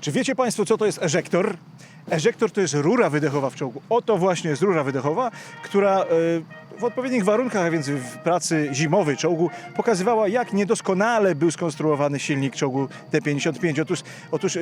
Czy wiecie Państwo, co to jest eżektor? Eżektor to jest rura wydechowa w czołgu. Oto właśnie jest rura wydechowa, która e, w odpowiednich warunkach, a więc w pracy zimowej czołgu, pokazywała, jak niedoskonale był skonstruowany silnik czołgu T-55. Otóż, otóż e,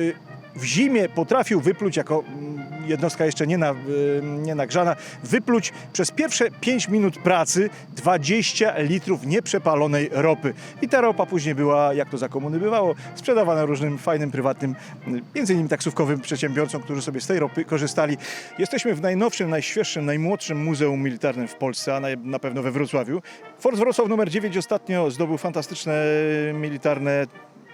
w zimie potrafił wypluć, jako mm, jednostka jeszcze nie, na, e, nie nagrzana, wypluć przez pierwsze 5 minut pracy 20 litrów nieprzepalonej ropy. I ta ropa później była, jak to za komuny bywało, sprzedawana różnym fajnym, prywatnym, m, między innymi taksówkowym przedsiębiorcom, którzy sobie z tej ropy korzystali. Jesteśmy w najnowszym, najświeższym, najmłodszym muzeum militarnym w Polsce, a na, na pewno we Wrocławiu. Fort Wrocław numer 9 ostatnio zdobył fantastyczne militarne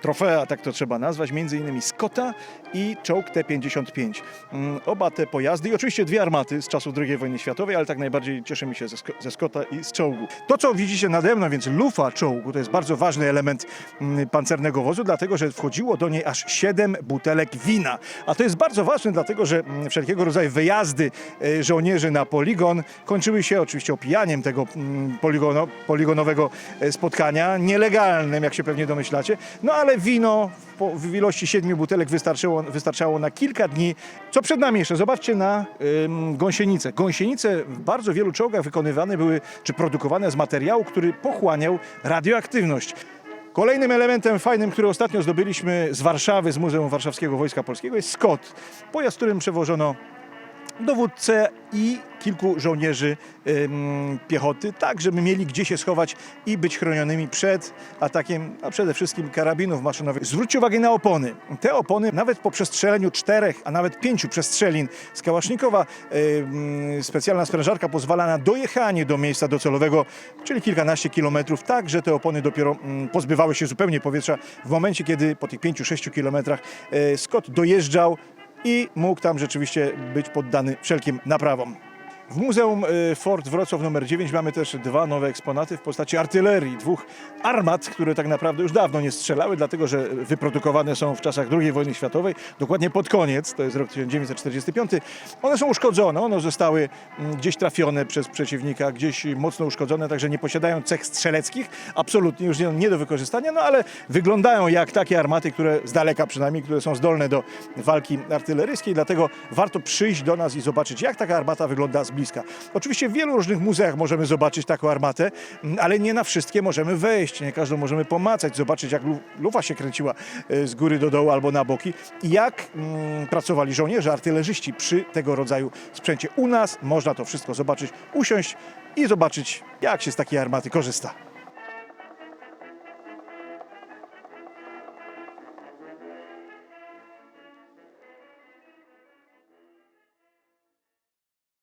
trofea, tak to trzeba nazwać, między innymi Scotta i czołg T-55. Mm, Oba te pojazdy i oczywiście dwie armaty z czasów II wojny światowej, ale tak najbardziej cieszę się ze, ze Scotta i z czołgu. To, co widzicie nade mną, więc lufa czołgu, to jest bardzo ważny element mm, pancernego wozu, dlatego, że wchodziło do niej aż 7 butelek wina. A to jest bardzo ważne, dlatego, że mm, wszelkiego rodzaju wyjazdy e, żołnierzy na poligon kończyły się oczywiście opijaniem tego poligono, poligonowego e, spotkania, nielegalnym, jak się pewnie domyślacie, no ale wino w, ilości siedmiu butelek wystarczyło, wystarczało na kilka dni. Co przed nami jeszcze? Zobaczcie na ym, gąsienice. Gąsienice w bardzo wielu czołgach wykonywane były, czy produkowane z materiału, który pochłaniał radioaktywność. Kolejnym elementem fajnym, który ostatnio zdobyliśmy z Warszawy, z Muzeum Warszawskiego Wojska Polskiego jest Scott. Pojazd, którym przewożono dowódcę i kilku żołnierzy piechoty, tak żeby mieli gdzie się schować i być chronionymi przed atakiem, a przede wszystkim karabinów maszynowych. Zwróćcie uwagę na opony. Te opony nawet po przestrzeleniu czterech, a nawet pięciu przestrzelin z Kałasznikowa specjalna sprężarka pozwala na dojechanie do miejsca docelowego, czyli kilkanaście kilometrów, tak, że te opony dopiero ym, pozbywały się zupełnie powietrza w momencie, kiedy po tych pięciu, sześciu kilometrach e, Scott dojeżdżał i mógł tam rzeczywiście być poddany wszelkim naprawom. W Muzeum y, Fort Wrocław nr 9 mamy też dwa nowe eksponaty w postaci artylerii, dwóch armat, które tak naprawdę już dawno nie strzelały, dlatego że wyprodukowane są w czasach II wojny światowej, dokładnie pod koniec, to jest rok 1945. One są uszkodzone, one zostały mm, gdzieś trafione przez przeciwnika, gdzieś mocno uszkodzone, także nie posiadają cech strzeleckich, absolutnie już nie, do wykorzystania, no ale wyglądają jak takie armaty, które z daleka przynajmniej, które są zdolne do walki artyleryjskiej, dlatego warto przyjść do nas i zobaczyć, jak taka armata wygląda z bliska. Oczywiście w wielu różnych muzeach możemy zobaczyć taką armatę, m, ale nie na wszystkie możemy wejść, nie każdą możemy pomacać, zobaczyć jak lu- lufa się kręciła e, z góry do dołu albo na boki jak mm, pracowali żołnierze, artylerzyści przy tego rodzaju sprzęcie. U nas można to wszystko zobaczyć, usiąść i zobaczyć, jak się z takiej armaty korzysta.